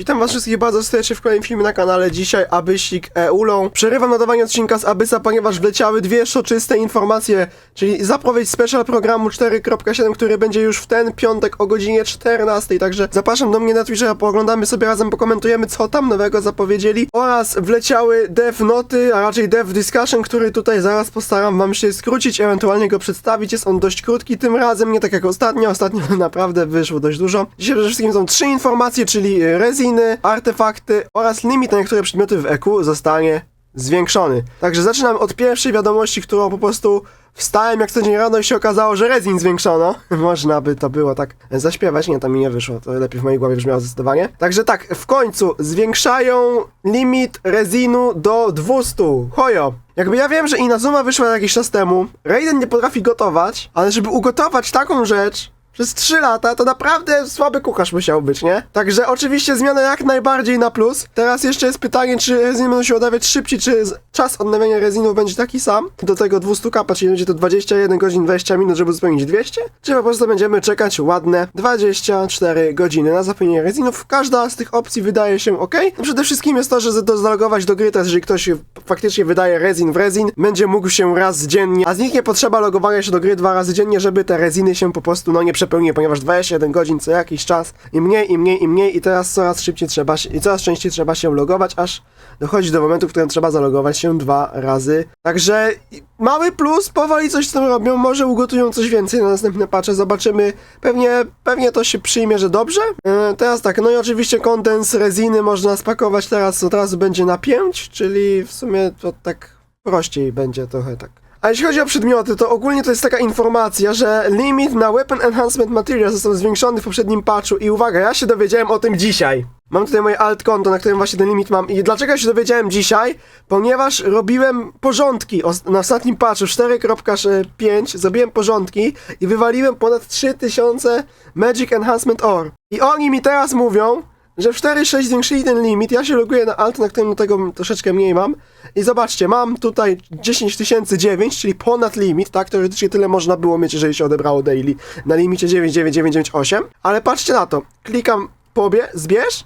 Witam was wszystkich bardzo serdecznie w kolejnym filmie na kanale. Dzisiaj Abysik Eulą. Przerywam nadawanie odcinka z Abysa, ponieważ wleciały dwie soczyste informacje, czyli zapowiedź special programu 4.7, który będzie już w ten piątek o godzinie 14. Także zapraszam do mnie na Twitchera, pooglądamy sobie razem, pokomentujemy co tam nowego zapowiedzieli. Oraz wleciały dev noty, a raczej dev discussion, który tutaj zaraz postaram wam się skrócić, ewentualnie go przedstawić. Jest on dość krótki tym razem, nie tak jak ostatnio. Ostatnio naprawdę wyszło dość dużo. Dzisiaj przede wszystkim są trzy informacje, czyli reziny, artefakty oraz limit na niektóre przedmioty w EQ zostanie zwiększony. Także zaczynam od pierwszej wiadomości, którą po prostu wstałem jak co dzień rano i się okazało, że rezin zwiększono. Można by to było tak zaśpiewać, nie, to mi nie wyszło, to lepiej w mojej głowie brzmiało zdecydowanie. Także tak, w końcu zwiększają limit rezinu do 200. Hojo! Jakby ja wiem, że Inazuma wyszła jakiś czas temu, Raiden nie potrafi gotować, ale żeby ugotować taką rzecz, przez 3 lata to naprawdę słaby kucharz musiał być, nie? Także oczywiście zmiana jak najbardziej na plus. Teraz jeszcze jest pytanie, czy reziny będą się odnawiać szybciej, czy czas odnawiania rezinów będzie taki sam? Do tego 200 kapa, czyli będzie to 21 godzin 20 minut, żeby uzupełnić 200? Czy po prostu będziemy czekać ładne 24 godziny na zapełnienie rezinów? Każda z tych opcji wydaje się ok. No przede wszystkim jest to, że zalogować do gry, to jeżeli ktoś faktycznie wydaje rezin w rezin, będzie mógł się raz dziennie, a z nich nie potrzeba logowania się do gry dwa razy dziennie, żeby te reziny się po prostu no nie przepełniły, ponieważ 21 godzin co jakiś czas i mniej, i mniej, i mniej i teraz coraz szybciej trzeba się, i coraz częściej trzeba się logować, aż dochodzi do momentu, w którym trzeba zalogować się dwa razy. Także mały plus, powoli coś z tym robią, może ugotują coś więcej na następne patche, zobaczymy. Pewnie, pewnie to się przyjmie, że dobrze. E, teraz tak, no i oczywiście kondens reziny można spakować teraz, od razu będzie na 5, czyli w sumie to tak prościej będzie trochę tak. A jeśli chodzi o przedmioty, to ogólnie to jest taka informacja, że limit na Weapon Enhancement Material został zwiększony w poprzednim patchu i uwaga, ja się dowiedziałem o tym dzisiaj. Mam tutaj moje alt konto, na którym właśnie ten limit mam i dlaczego ja się dowiedziałem dzisiaj? Ponieważ robiłem porządki na ostatnim patchu 4.5 zrobiłem porządki i wywaliłem ponad 3000 Magic Enhancement Ore. I oni mi teraz mówią, że w 4.6 zwiększyli ten limit, ja się loguję na alt, na którym tego troszeczkę mniej mam. I zobaczcie, mam tutaj 10009, czyli ponad limit, tak, teoretycznie tyle można było mieć, jeżeli się odebrało daily na limicie 99998, ale patrzcie na to, klikam pobie, zbierz,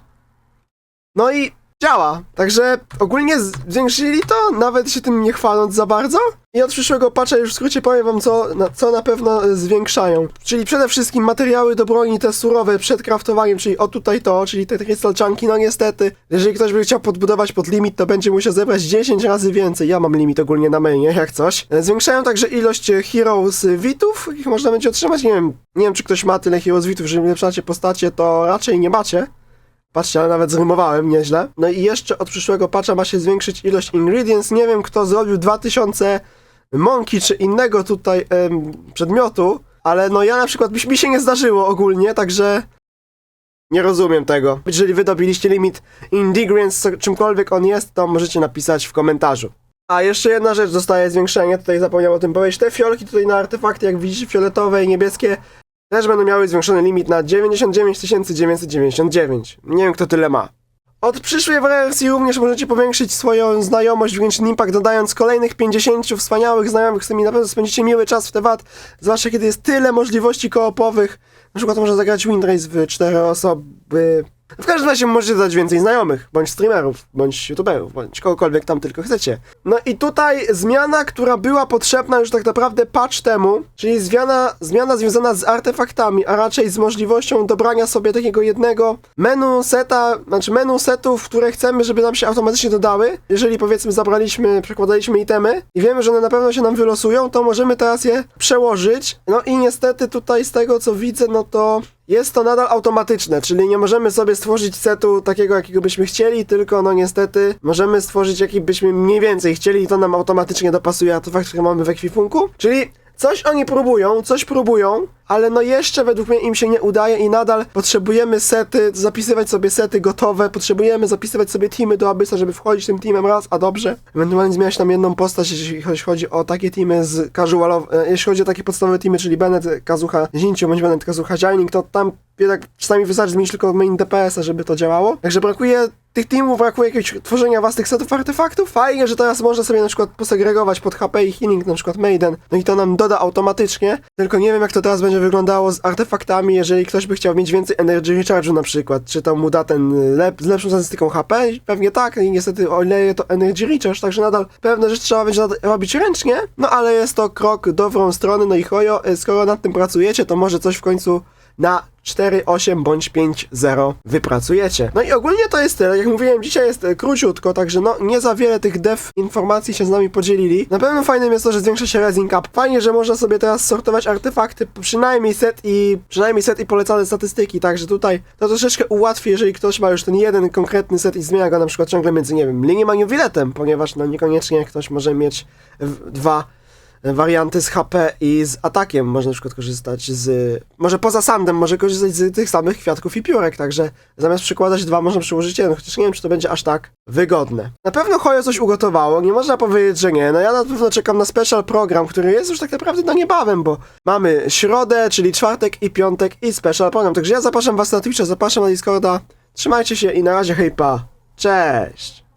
no i działa, także ogólnie zwiększyli to, nawet się tym nie chwaląc za bardzo. I od przyszłego patcha już w skrócie powiem wam, co na, co na pewno e, zwiększają. Czyli przede wszystkim materiały do broni, te surowe przed craftowaniem, czyli o tutaj to, czyli te crystal chunki, no niestety, jeżeli ktoś by chciał podbudować pod limit, to będzie musiał zebrać 10 razy więcej. Ja mam limit ogólnie na mainie, jak coś. E, Zwiększają także ilość e, heroes witów, jakich można będzie otrzymać. Nie wiem, nie wiem czy ktoś ma tyle heroes witów, jeżeli ulepszacie postacie, to raczej nie macie. Patrzcie, ale nawet zrymowałem nieźle. No i jeszcze od przyszłego patcha ma się zwiększyć ilość ingredients. Nie wiem, kto zrobił 2000 mąki czy innego tutaj em, przedmiotu, ale no ja na przykład mi, się nie zdarzyło ogólnie, także nie rozumiem tego. Jeżeli wy dobiliście limit ingredients, czymkolwiek on jest, to możecie napisać w komentarzu. A jeszcze jedna rzecz dostaje zwiększenie, tutaj zapomniałem o tym powiedzieć. Te fiolki tutaj na artefakty, jak widzicie, fioletowe i niebieskie, też będą miały zwiększony limit na 99 999. Nie wiem, kto tyle ma. Od przyszłej wersji również możecie powiększyć swoją znajomość w Genshin Impact, dodając kolejnych 50 wspaniałych znajomych, z którymi na pewno spędzicie miły czas w temat, zwłaszcza kiedy jest tyle możliwości koopowych. Na przykład można zagrać Windrace w cztery osoby. W każdym razie możecie dodać więcej znajomych, bądź streamerów, bądź youtuberów, bądź kogokolwiek tam tylko chcecie. No i tutaj zmiana, która była potrzebna już tak naprawdę patch temu, czyli zmiana, zmiana związana z artefaktami, a raczej z możliwością dobrania sobie takiego jednego menu seta, znaczy menu setów, które chcemy, żeby nam się automatycznie dodały. Jeżeli powiedzmy zabraliśmy, przekładaliśmy itemy i wiemy, że one na pewno się nam wylosują, to możemy teraz je przełożyć. No i niestety tutaj z tego co widzę, no to jest to nadal automatyczne, czyli nie możemy sobie stworzyć setu takiego, jakiego byśmy chcieli, tylko no niestety możemy stworzyć jaki byśmy mniej więcej chcieli i to nam automatycznie dopasuje artefakt, który mamy w ekwipunku. Czyli coś oni próbują, coś próbują, ale no jeszcze według mnie im się nie udaje i nadal potrzebujemy sety, zapisywać sobie sety gotowe, potrzebujemy zapisywać sobie teamy do Abyssa, żeby wchodzić tym teamem raz, a dobrze. Ewentualnie zmieniać tam jedną postać, jeśli chodzi- o takie teamy z casualowe, e, jeśli chodzi o takie podstawowe teamy, czyli Bennett, Kazuha, Zincio, bądź Bennett, Kazuha, Jining, to tam jednak czasami wystarczy zmienić tylko main DPS-a, żeby to działało. Także brakuje tych teamów, brakuje jakiegoś tworzenia własnych setów artefaktów. Fajnie, że teraz można sobie na przykład posegregować pod HP i healing, na przykład Maiden, no i to nam doda automatycznie, tylko nie wiem jak to teraz będzie będzie wyglądało z artefaktami, jeżeli ktoś by chciał mieć więcej Energy Recharge'u na przykład, czy to mu da ten y, lep, z lepszą statystyką HP, pewnie tak, i niestety oleje to Energy Recharge, także nadal pewne rzeczy trzeba będzie robić ręcznie, no ale jest to krok dobrą stronę, no i Hojo, y, skoro nad tym pracujecie, to może coś w końcu na 4.8 bądź 5.0 wypracujecie. No i ogólnie to jest tyle. Jak mówiłem, dzisiaj jest e, króciutko, także no nie za wiele tych dev informacji się z nami podzielili. Na pewno fajnym jest to, że zwiększa się raising up. Fajnie, że można sobie teraz sortować artefakty, przynajmniej set i przynajmniej set i polecane statystyki, także tutaj to troszeczkę ułatwi, jeżeli ktoś ma już ten jeden konkretny set i zmienia go na przykład ciągle między, nie wiem, linią a Newilletem, ponieważ no niekoniecznie ktoś może mieć dwa warianty z HP i z atakiem można na przykład korzystać z... Może poza sandem może korzystać z tych samych kwiatków i piórek, także zamiast przykładać dwa można przyłożyć jeden, chociaż nie wiem, czy to będzie aż tak wygodne. Na pewno Hojo coś ugotowało, nie można powiedzieć, że nie. No ja na pewno czekam na special program, który jest już tak naprawdę no niebawem, bo mamy środę, czyli czwartek i piątek i special program, także ja zapraszam was na Twitcha, zapraszam na Discorda, trzymajcie się i na razie hejpa, cześć!